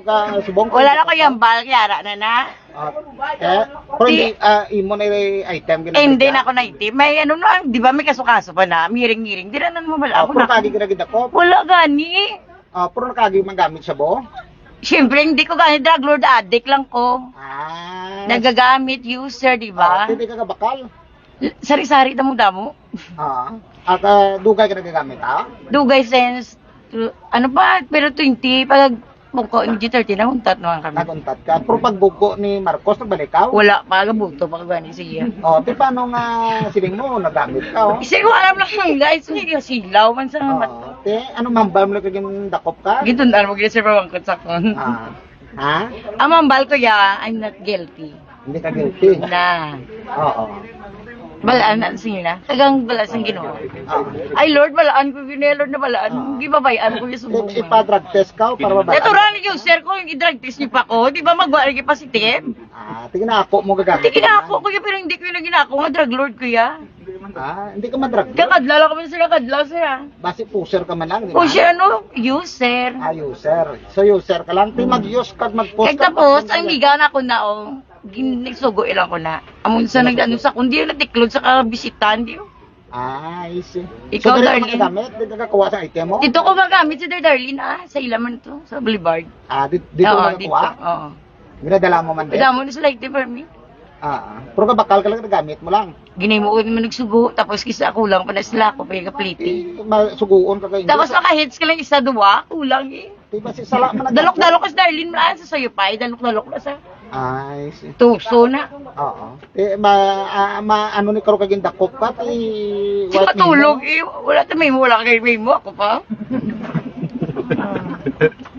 Ka subong Wala na ko yung bal, yara na na. Ah, eh, pero hindi ah, imo na yung item Eh, hindi na ako na itim. May ano na, di ba may kasukaso pa na, miring-miring. Di na naman wala Ah, ako pero na. kagi ginagid ako. Wala gani. Ah, pero nakagi man gamit sa bo. Siyempre, hindi ko gani drug lord addict lang ko. Ah. Nagagamit, user, di Ah, ba? hindi ka kabakal. Sari-sari damo-damo. Ah. At ah, dugay ka nagagamit ha? Dugay sense, to- ano pa, pero 20, pag buko, hindi 30 na, huntat naman kami. Naguntat ka. Pero pag buko ni Marcos nagbalik. Wala pa, gabuto pa gani siya. Oh, di paano nga siling mo nagamit ka oh. Kasi ko alam lang lang guys, hindi ka silaw man sa mat. Oh, te, ano mambal mo kaging dakop ka? Gitundaan mo gina sa kon. Ah. Ha? Ang mambal ko ya, I'm not guilty. Hindi ka guilty. Na. Oo. Balaan na sila. Kagang balaan sa ginawa. Ah. Ay Lord, balaan ko yun eh, Lord na balaan. Hindi babayaan ko yung subo. I- Ipa-drug test ka o para mabalik? Ito rin yung sir ko, yung i-drug test niyo pa ko. Di ba magwari pa si Tim? Ah, tingin na ako mo gagamit. Hindi ginako ko yun, pero hindi ko yung ginako nga drug lord ko ya. Ah, hindi ka ma-drug. Kakadla lang kami sila kadlaw sila. Base pusher ka man lang, di ba? Siya ano, user. Ah, user. So, user ka lang. Di mag-use ka, mag-post Kaya ka. tapos, ang bigan ako na o, nagsugo ilang ko na. Amon sa nag-ano sa kundi yung natiklod sa kabisitan, di Ah, I see. so, Ikaw, dili ka darling. magagamit? Di ka kakuha sa item mo? Dito ko magamit si Dar Darlene ah, sa ilaman to, sa Boulevard. Ah, di- dito Oo, mo dito. Oo. Ginadala mo man din? Kaya mo na sa like for me. Ah, ah. Pero kabakal ka lang nagamit mo lang. Ginay mo ko nagsugo, tapos kisa kulang pa na sila ako, pag kapliti. Eh, masuguon ka kayo. Tapos naka-hits ka lang isa, duwa, kulang eh. Di ba si Sala man Dalok-dalok ka sa Darlene, malaan sa sayo pa, eh, dalok-dalok na sa Ah, I see. tuso na. Oo. Eh, ma, ah, ma, ano ni karo kaging dakop ka, eh, Di matulog eh, wala ta may mo, wala kay may mo, ako pa.